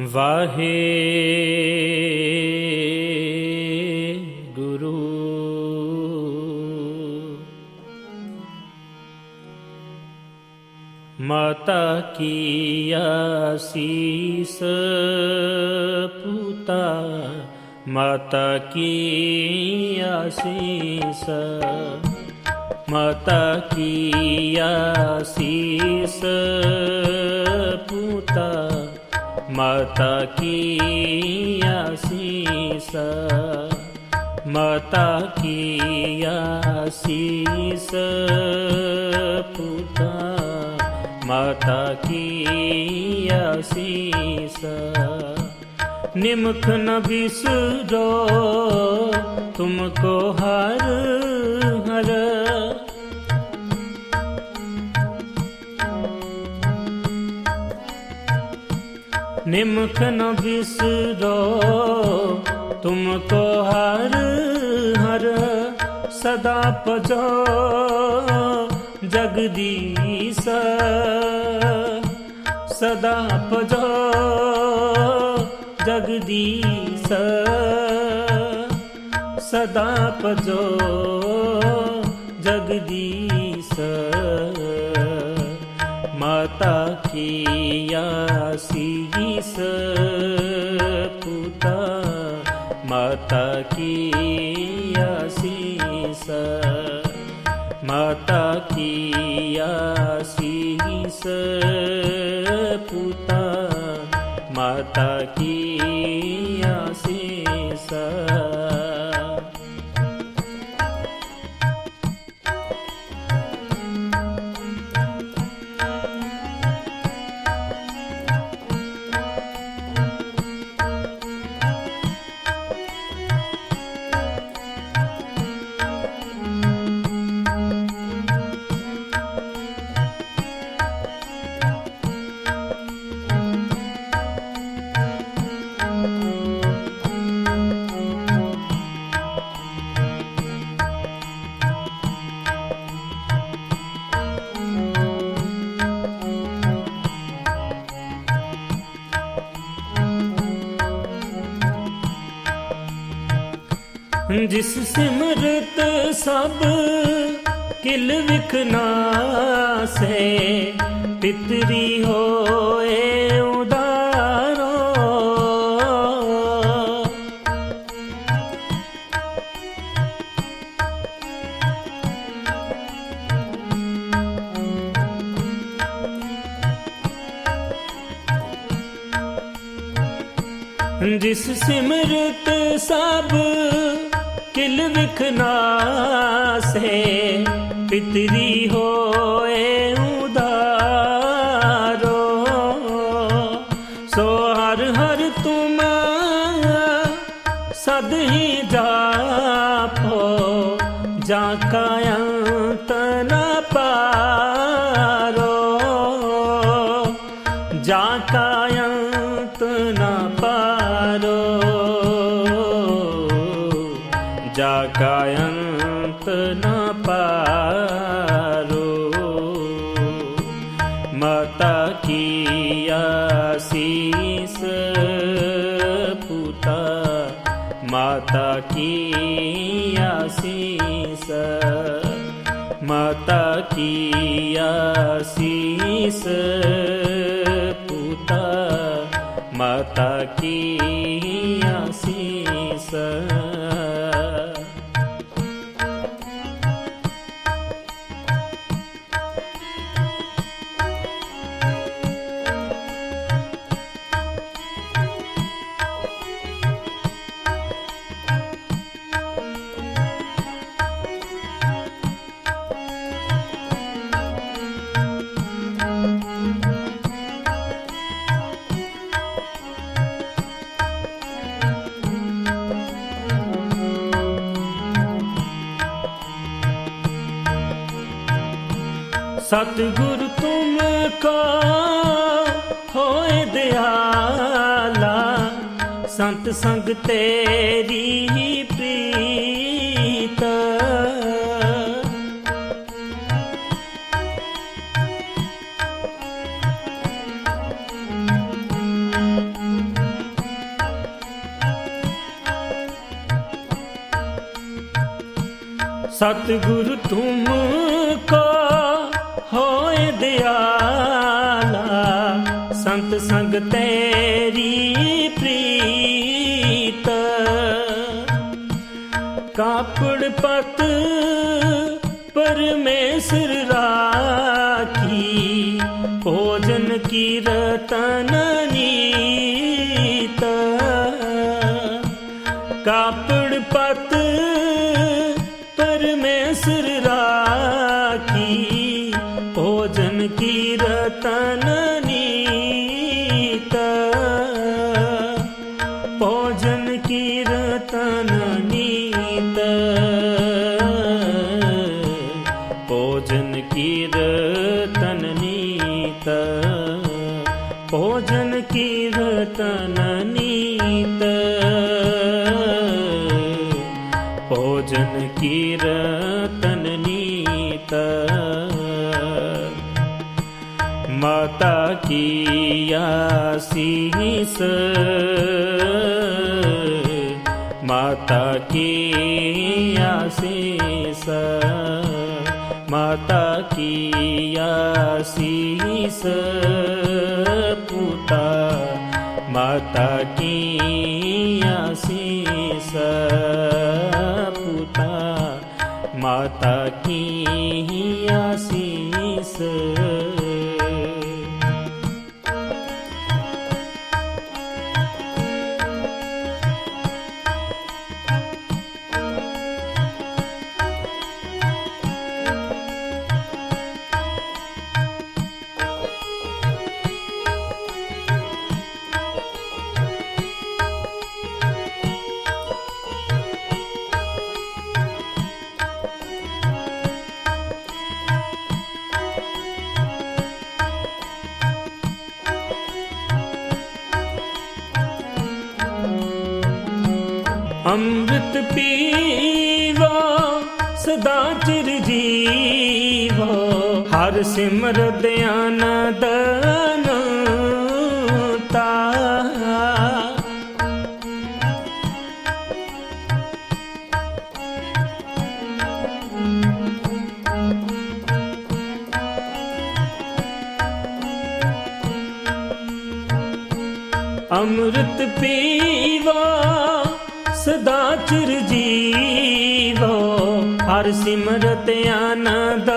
ਵਾਹੇ ਗੁਰੂ। ਮਾਤਾ ਕੀ ਆਸੀਸ ਪੁਤਾ ਮਾਤਾ ਕੀ ਆਸੀਸ। ਮਾਤਾ ਕੀ ਆਸੀਸ ਪੁਤਾ। ਮਾਤਾ ਕੀ ਆਸੀਸ? ਮਾਤਾ ਕੀ ਆਸੀਸ? ਪੁਤਾ, ਮਾਤਾ ਕੀ ਆਸੀਸ? ਨਿਮਖ ਨ ਬਿਸਰੋ ਤੁਮਕੋ ਹਰ ਹਰ ਨਿਮਖ ਨ ਬਿਸਰੋ ਤੁਮਕੋ ਹਰ ਹਰ ਸਦਾ ਪਜੋ, ਜਗਦੀਸ਼ ਸਦਾ ਪਜੋ, ਜਗਦੀਸ਼ ਸਦਾ ਪਜੋ, ਜਗਦੀਸ਼ ਮਾਤਾ ਕੀ ਆਸੀਸ ਪੁਤਾ ਮਾਤਾ ਕੀ ਆਸੀਸ ਮਾਤਾ ਕੀ ਆਸੀਸ ਪੁਤਾ ਮਾਤਾ ਕੀ ਜਿਸ ਸਿਮਰਤ ਸਭ ਕਿਲ ਵਿਖਨਾ ਪਿਤਰੀ ਹੋਏ ਉਦਾਰੋ। ਜਿਸ ਸਿਮਰਤ ਸਭ ਕਿਲ ਵਿਖਨਾ ਸੇ ਪਿਤਰੀ ਹੋਏ ਉਦਾਰੋ। ਸੋ ਹਰ ਹਰ ਤੁਮ ਸਦ ਹੀ ਜਾਪੋ ਜਾਂ ਜਾ ਕਾ ਅੰਤ ਨ ਪਾਰੋ ਮਾਤਾ ਕੀ ਆਸੀਸ ਪੁਤਾ ਮਾਤਾ ਕੀ ਆਸੀਸ ਮਾਤਾ ਕੀ ਆਸੀਸ ਪੁਤਾ ਮਾਤਾ ਸਤਿਗੁਰ ਤੁਮ ਕੋ ਹੋਏ ਦਿਆਲਾ ਸੰਤ ਸੰਗ ਤੇਰੀ ਪ੍ਰੀਤ। ਸਤਿਗੁਰ ਤੁਮ ਤੇਰੀ ਪ੍ਰੀਤ। ਕਾਪੜ ਪਤ ਪਰਮੇਸ਼ਰ ਭੋਜਨ ਕੀ ਰਤਨ ਨੀਤ। ਮਾਤਾ ਕੀ ਆਸੀਸ ਮਾਤਾ ਕੀ ਆਸੀਸ ਮਾਤਾ ਕੀ ਆਸੀਸ ਪੁਤਾ, ਮਾਤਾ ਕੀ ਮਾਤਾ ਕੀ ਅੰਮ੍ਰਿਤ ਪੀਵੋ ਸਦਾ ਚਿਰ ਜੀਵੋ। ਹਰ ਸਿਮਰ ਆਨੰਦ ਅਨੰਤਾ ਅੰਮ੍ਰਿਤ ਪੀਵਾ ਚਿਰ ਜੀਵੋ ਹਰ ਸਿਮਰਤ ਆਨੰਦ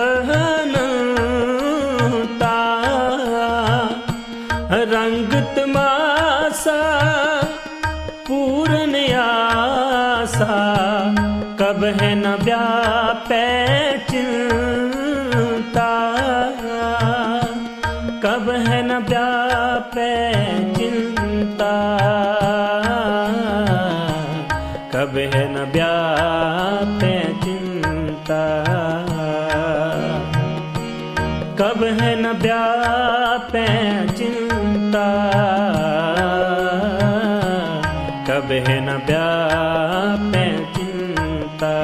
ਕਬ ਹੈ ਨ ਵਿਆਪੈ ਚਿੰਤਾ ਕਬ ਹੈ ਨ ਵਿਆਪੈ ਚਿੰਤਾ ਕਬ ਹੈ ਨ ਵਿਆਪੈ ਚਿੰਤਾ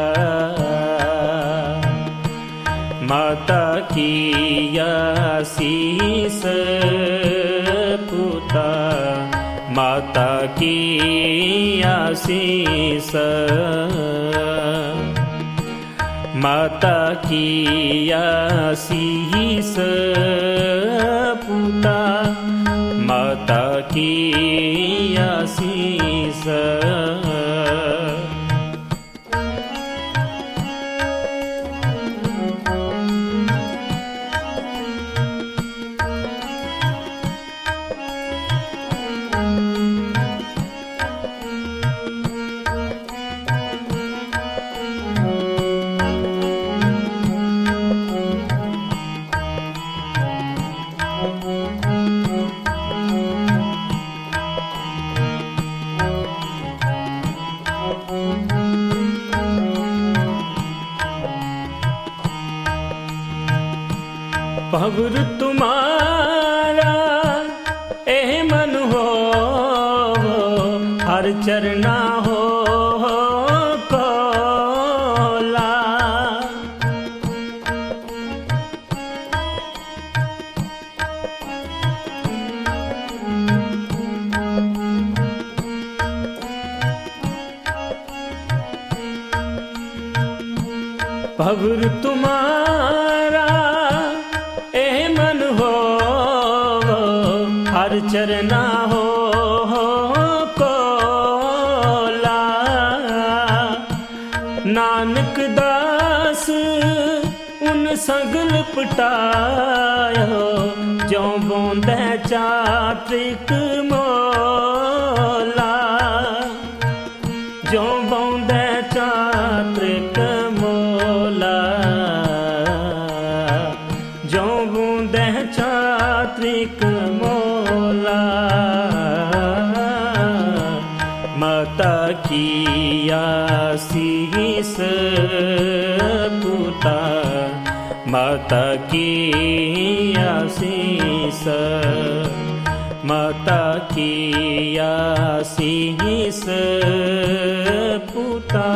ਮਾਤਾ ਕੀ ਆਸੀਸ ਪੁਤਾ ਮਾਤਾ ਕੀ ਆਸੀਸ ਮਾਤਾ ਕੀ ਆਸੀਸ ਪੁਤਾ ਮਾਤਾ ਕੀ ਆਸੀਸ गुरु तुम्हारा एह मन हो हर चरना हो कोला भवर तुम्हारा ਹਰ ਚਰਨਾ ਹੋ ਕੋਲਾ। ਨਾਨਕ ਦਾਸ ਉਨ ਸਗਲ ਪਟਾਇਓ ਜਿਉ ਬੋਂਦੈ ਚਾਤ੍ਰਿਕ ਮੋਲਾ ਮਾਤਾ ਕੀ ਆਸੀਸ ਪੁਤਾ ਮਾਤਾ ਕੀ ਆਸੀਸ ਮਾਤਾ ਕੀ ਆਸੀਸ ਪੁਤਾ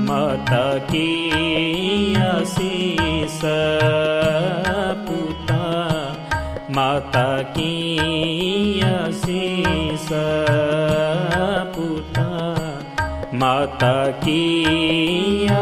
ਮਾਤਾ ਕੀ ਆਸੀਸ ਪੁਤਾ ਮਾਤਾ তাকিয়াছি